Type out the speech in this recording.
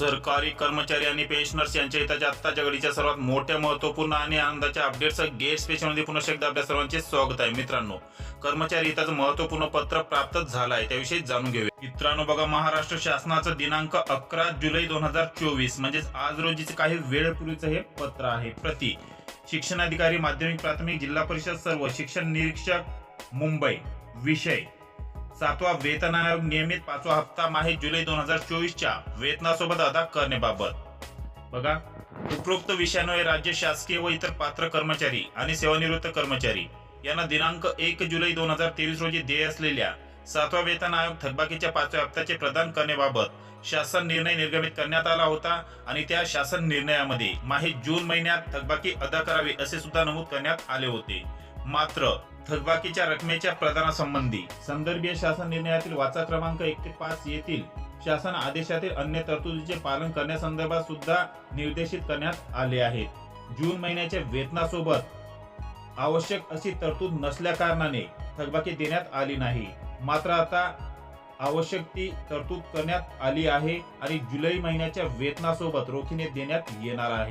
सरकारी कर्मचारी आणि पेन्शनर्स यांच्या हिताच्या आत्ताच्या घडीच्या सर्वात मोठ्या महत्त्वपूर्ण आणि आनंदाच्या अपडेट्स गेट स्पेशलमध्ये पुन्हा एकदा आपल्या सर्वांचे स्वागत आहे. मित्रांनो कर्मचारी हिताचं महत्त्वपूर्ण पत्र प्राप्त झालं आहे त्याविषयी जाणून घेऊया. मित्रांनो बघा महाराष्ट्र शासनाचा दिनांक अकरा जुलै दोन हजार चोवीस म्हणजेच आज रोजीचे काही वेळपूर्वीचं हे पत्र आहे. प्रति शिक्षणाधिकारी माध्यमिक प्राथमिक जिल्हा परिषद सर्व शिक्षण निरीक्षक मुंबई. विषय सातवा वेतन आयोग नियमित पाचवा हप्ता माहे जुलै दोन हजार चोवीसच्या वेतनासोबत अदा करण्याबाबत. बघा उपरोक्त विषयान्वये राज्य शासकीय व इतर पात्र कर्मचारी आणि सेवानिवृत्त कर्मचारी यांना दिनांक एक जुलै दोन हजार तेवीस रोजी देय असलेल्या सातवा वेतन आयोग थकबाकीच्या पाचव्या हप्त्याचे प्रदान करण्याबाबत शासन निर्णय निर्गमित करण्यात आला होता आणि त्या शासन निर्णयामध्ये माहे जून महिन्यात थकबाकी अदा करावी असे सुद्धा नमूद करण्यात आले होते. मात्र थकबाकीच्या रकमेच्या प्रदानासंबंधी संदर्भीय शासन निर्णयातील वाचा क्रमांक एक ते पाच येथील शासन आदेशातील अन्य तरतुदीचे पालन करण्यासंदर्भात सुद्धा निर्देशित करण्यात आले आहेत. जून महिन्याच्या वेतनासोबत आवश्यक अशी तरतूद नसल्या कारणाने थकबाकी देण्यात आली नाही. मात्र आता आवश्यक ती तरतूद करण्यात आली आहे आणि जुलै महिन्याच्या वेतनासोबत रोखीने देण्यात येणार आहे.